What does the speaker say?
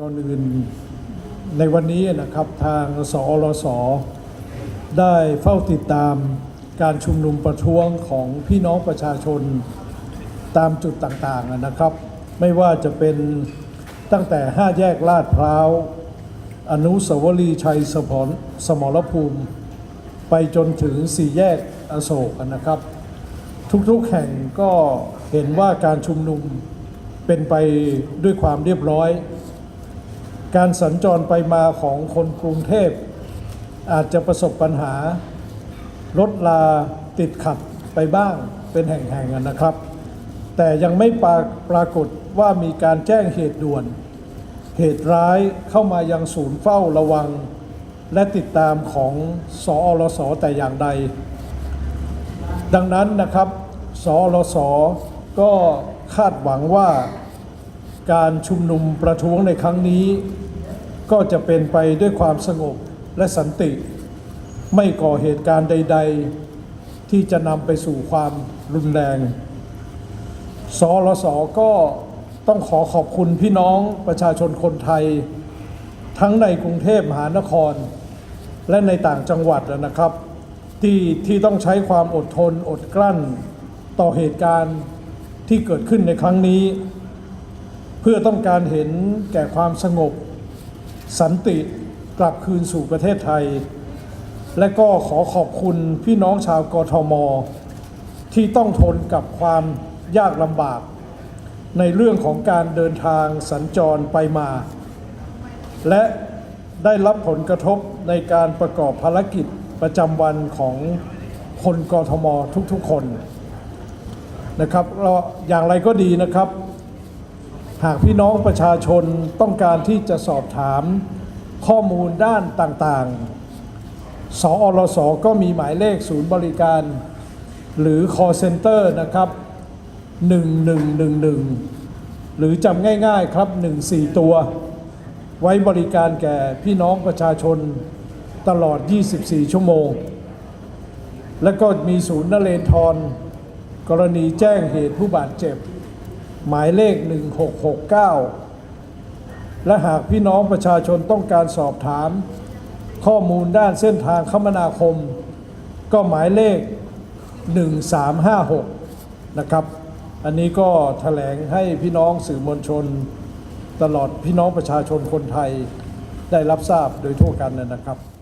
ก่อนอื่นในวันนี้นะครับทางสอรสได้เฝ้าติดตามการชุมนุมประท้วงของพี่น้องประชาชนตามจุดต่างๆนะครับ ไม่ว่าจะเป็นตั้งแต่ 5 แยกลาดพร้าว อนุสาวรีย์ชัยสมรสมรภูมิ ไปจนถึงสี่แยกอโศกนะครับ ทุกๆแห่งก็เห็นว่าการชุมนุมเป็นไปด้วยความเรียบร้อย การสัญจรไปมาของคนกรุงเทพ อาจจะประสบปัญหา รถลาติดขัดไปบ้างเป็นแห่งๆนะครับ แต่ยังไม่ปราปรากฏว่ามีการแจ้งเหตุด่วน เหตุร้ายเข้ามายังศูนย์เฝ้าระวัง และติดตามของสอรสแต่อย่างใด ดังนั้นนะครับสอรสก็คาดหวังว่าการชุมนุมประท้วงในครั้งนี้ ก็จะเป็นไปด้วยความสงบและสันติ ไม่ก่อเหตุการณ์ใด ๆ ที่จะนำไปสู่ความรุนแรงสอรสก็ต้องขอขอบคุณพี่น้องประชาชนคนไทย ทั้งในกรุงเทพมหานคร และในต่างจังหวัดนะครับ ที่ที่ต้องใช้ความอดทนอดกลั้น ต่อเหตุการณ์ที่เกิดขึ้นในครั้งนี้ เพื่อต้องการเห็นแก่ความสงบ สันติกลับคืนสู่ประเทศไทย และก็ขอขอบคุณพี่น้องชาวกทม ที่ต้องทนกับความยากลำบาก ในเรื่องของการเดินทางสัญจรไปมา และได้รับผลกระทบในการประกอบภารกิจประจำวันของคนกทมทุกๆคนนะครับเราอย่างไรก็ดีนะครับ หากพี่น้องประชาชนต้องการที่จะสอบถามข้อมูลด้านต่างๆ สอรสก็มีหมายเลขศูนย์บริการ หรือ call center นะครับ 1111 หรือจำง่ายๆครับ 14 ตัว ไว้บริการแก่พี่น้องประชาชนตลอด 24 ชั่วโมง และก็มีศูนย์นเรนทรกรณีแจ้งเหตุผู้บาดเจ็บ หมายเลข 1669 และหากพี่น้องประชาชนต้องการสอบถาม ข้อมูลด้านเส้นทางคมนาคม ก็หมายเลข 1356 นะครับ อันนี้ก็แถลงให้พี่น้องสื่อมวลชน ตลอดพี่น้องประชาชนคนไทยได้รับทราบโดยทั่วกันนะครับ